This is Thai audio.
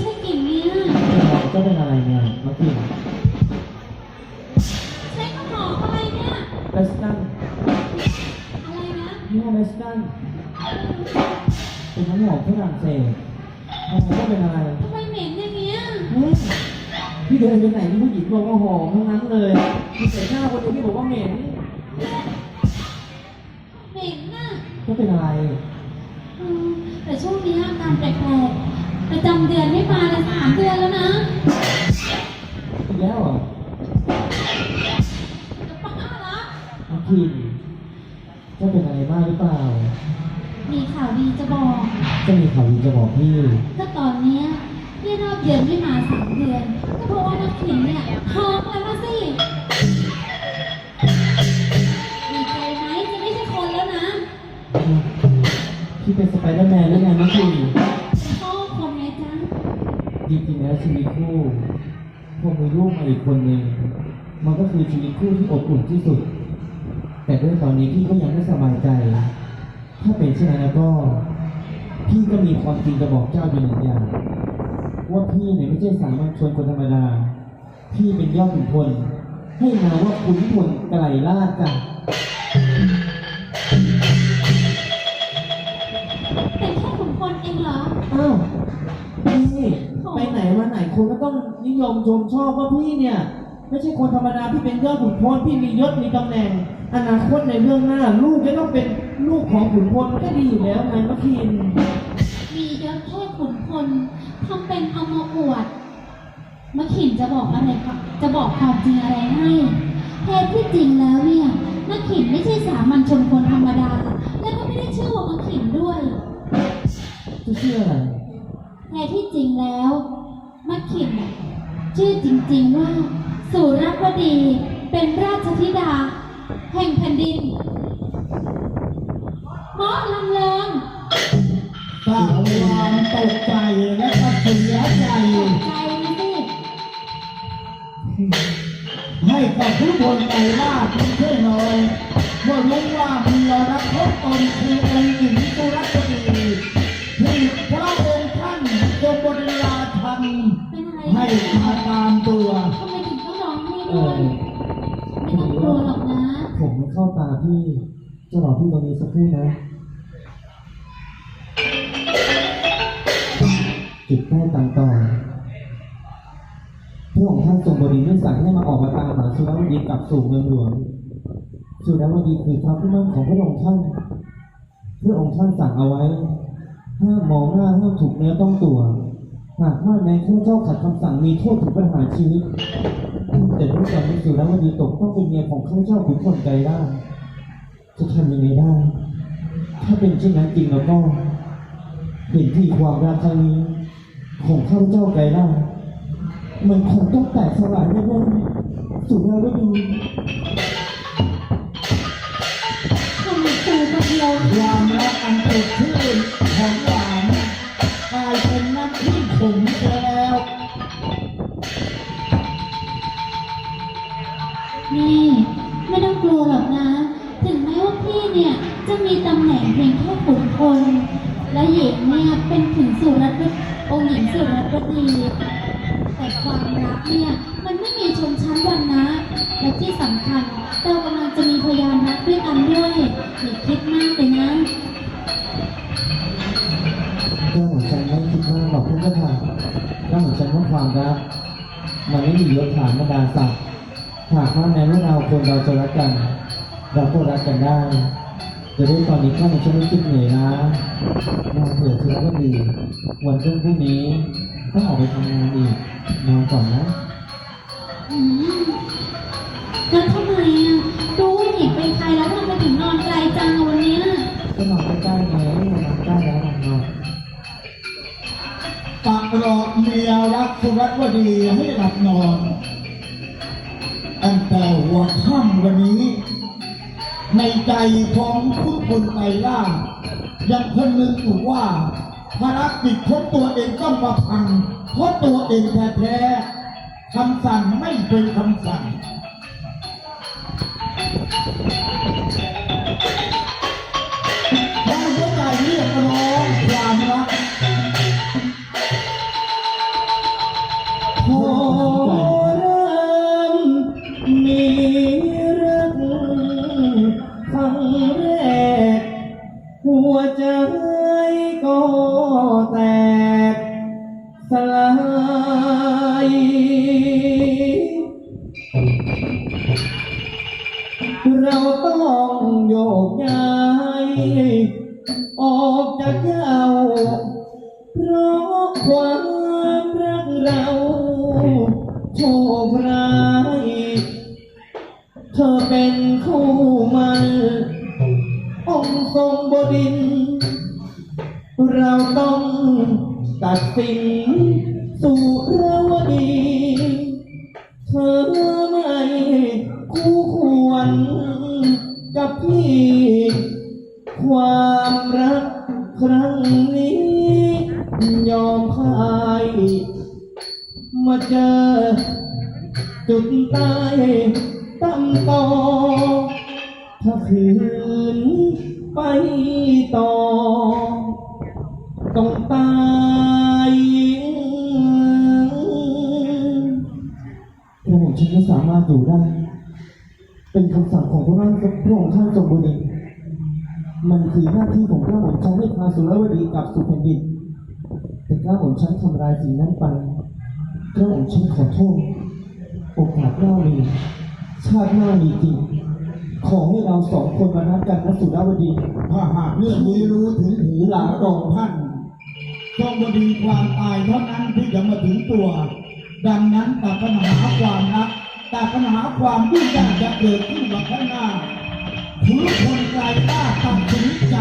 ใช่กลิ่นเนี้ยก็เป็นอะไรเนี่ยมากินใช่ข้าวหอมอะไรเนี่ย เวสตันอะไรนะยี่ห้อเวสตันเป็นน้ำหอมฝรั่งเศสทำไมก็เป็นอะไรทำไมเหม็นอย่างเงี้ยเฮ้ยพี่เดินไปไหนมีผู้หญิงบอกว่าหอมทั้งนั้นเลยมีแต่หน้าคนเดียวที่บอกว่าเหม็นเหม็นน่ะก็เป็นอะไรเออแต่ช่วงนี้อาการแปลกๆ ประจำเดือนไม่มาเลยสามเดือนแล้วนะอีกแล้วเหรอจะป้าละมากินก็เป็นอะไรมากหรือเปล่า มีข่าวดีจะบอกก็มีข่าวดีจะบอกพี่ก็ตอนเนี้ยที่รอบเดือนไม่มาสามเดือน ก็เพราะว่านักขินเนี่ยท้องแล้วนะสิดีใจไหมจะไม่ใช่คนแล้วนะ พี่เป็นสไปเดอร์แมนแล้วไงมากินเป็นพ่อคนไงจ๊ะ จริงๆแล้วชีวิตคู่พอมีลูกมาอีกคนหนึ่งมันก็คือชีวิตคู่ที่อบอุ่นที่สุด แต่ด้วยตอนนี้พี่ก็ยังไม่สบายใจ ถ้าเป็นเช่นนั้นแล้วก็ พี่ก็มีความจริงจะบอกเจ้าอยู่หนึ่งอย่าง ว่าพี่เนี่ยไม่ใช่สามัญชนคนธรรมดา พี่เป็นยอดขุนพลให้มาว่าขุนพลไกลล่าจ้ะ ไปไหนมาไหนคนก็ต้องนิยมชมชอบว่าพี่เนี่ย ไม่ใช่คนธรรมดาพี่เป็นยอดขุนพลพี่มียศมีตำแหน่ง อนาคตในเรื่องหน้า ลูกจะต้องเป็นลูกของขุนพลมันก็ดีอยู่แล้วไงมะคิน มียศแค่ขุนพลทำเป็นเอามาอวดมะขินจะบอกอะไรครับจะบอกความจริงอะไรให้แท้ที่จริงแล้วเนี่ยมะขินไม่ใช่สามัญชนคนธรรมดา และก็ไม่ได้ชื่อว่ามะขินด้วยจะ เชื่ออะไรแท้ที่จริงแล้วมะขินน่ะชื่อจริงๆว่าสุรวดีเป็นราชธิดา แห่งแผ่นดินเหมาะลำเลิงสร้างความตกใจและก็เสียใจตกใจนะสิให้กับผู้คนไกลล่าเพียงเพื่อน้อยเมื่อรู้ว่าเมียรักพบตนคื มไม่เข้าตาพี่จะรอพี่ตรงนี้สักครู่นะจุดใต้ตามต่อพระองค์ท่านทรงบริเนื่องสั่งให้มาออกมาตามหาสุรวดีกลับสู่เมืองหลวงสุรวดีคือพระผู้มั่นของพระองค์ท่านพระองค์ท่านสั่งเอาไว้ห้ามมองหน้าห้ามถูกเนื้อต้องตัว หากว่าแม้ข้าเจ้าขัดคำสั่งมีโทษถึงประหารชีวิต แต่ด้วยความที่สุรวดีตกต้องเป็นเมียของข้าเจ้าขุนพลไกรล่าชจะทำยังไงได้ ถ้าเป็นเช่นนั้นจริงแล้วก็เห็นที่ความรักครั้งนี้ ของข้าเจ้าไกรล่าชมันคงต้องแตกสลายแน่ๆสุรวดีทำไมตูคนเดียวความรักอันติดชื่นของหวา และหญิงเนี่ยเป็นถึงสุรัตน์องค์หญิงสุรัตน์ดีแต่ความรักเนี่ยมันไม่มีชนชั้นวรรณะและที่สำคัญเรากำลังจะมีพยานรักด้วยกันด้วยอย่าคิดมากเลยนะเรื่องของฉันไม่คิดมากหรอกเพื่อนค่ะเรื่องของฉันว่าความรักมันไม่มียศฐานบรรดาศักดิ์หากว่าแม้ว่าเราคนเราจะรักกัน เราก็รักกันได้ จะได้ตอนนี้ข้ามันจะไม่คิดเหนื่อยนะนอนเถิดคือก็ดีวันรุ่งพรุ่งนี้ต้องออกไปทำงานอีกนอนก่อนนะอืมแล้วทำไมอะรู้ว่าหญิงเป็นใครแล้วทำไมถึงนอนไกลจังอะวันเนี้ยก็นอนใกล้ๆไงนอนใกล้แล้วนอนนอนปากรอเมียรักสุรัตวดีให้หลับนอนตั้งแต่หัวค่ำวันนี้ ใจของทุกคนไกลล่า ยังคนนึงอยู่ว่าภารกิจของตัวเองต้องมาพังเพราะตัวเองแท้ๆคำสั่งไม่เป็นคำสั่ง ออกจากเจ้าเพราะความรักเราโชคร้าย เธอเป็นคู่มันองค์ทรงบดิน เราต้องตัดสินสุรวดี เธอไม่คู่ควรกับพี่ ความรักครั้งนี้ ยอมพ่ายมาเจอ จุดตายตั้มต่อถ้าคืนไปต่อ ต้องตายพระองค์ฉันไม่สามารถอยู่ได้ เป็นคำสั่งของพระราชพระองค์ท่านทรงบุรี มันคือหน้าที่ของพระองค์ฉันให้พาสุรวดีกลับสู่แผ่นดิน แต่พระองค์ฉันทำลายสิ่งนั้นไปพระองค์ฉันขอโทษ โอกาสหน้ามี ชาติหน้ามีจริง ขอให้เราสองคนมานัดกันนะสุรวดี ถ้าหากเรื่องนี้รู้ถึงหูหลานของท่านต้องบดีความตายเท่านั้นที่จะมาถึงตัว ดังนั้นตัดปัญหาความรักตัดปัญหาความยุ่งยากจะเกิดขึ้นมาข้างหน้า ทุกคนใจกล้าตัดสินใจ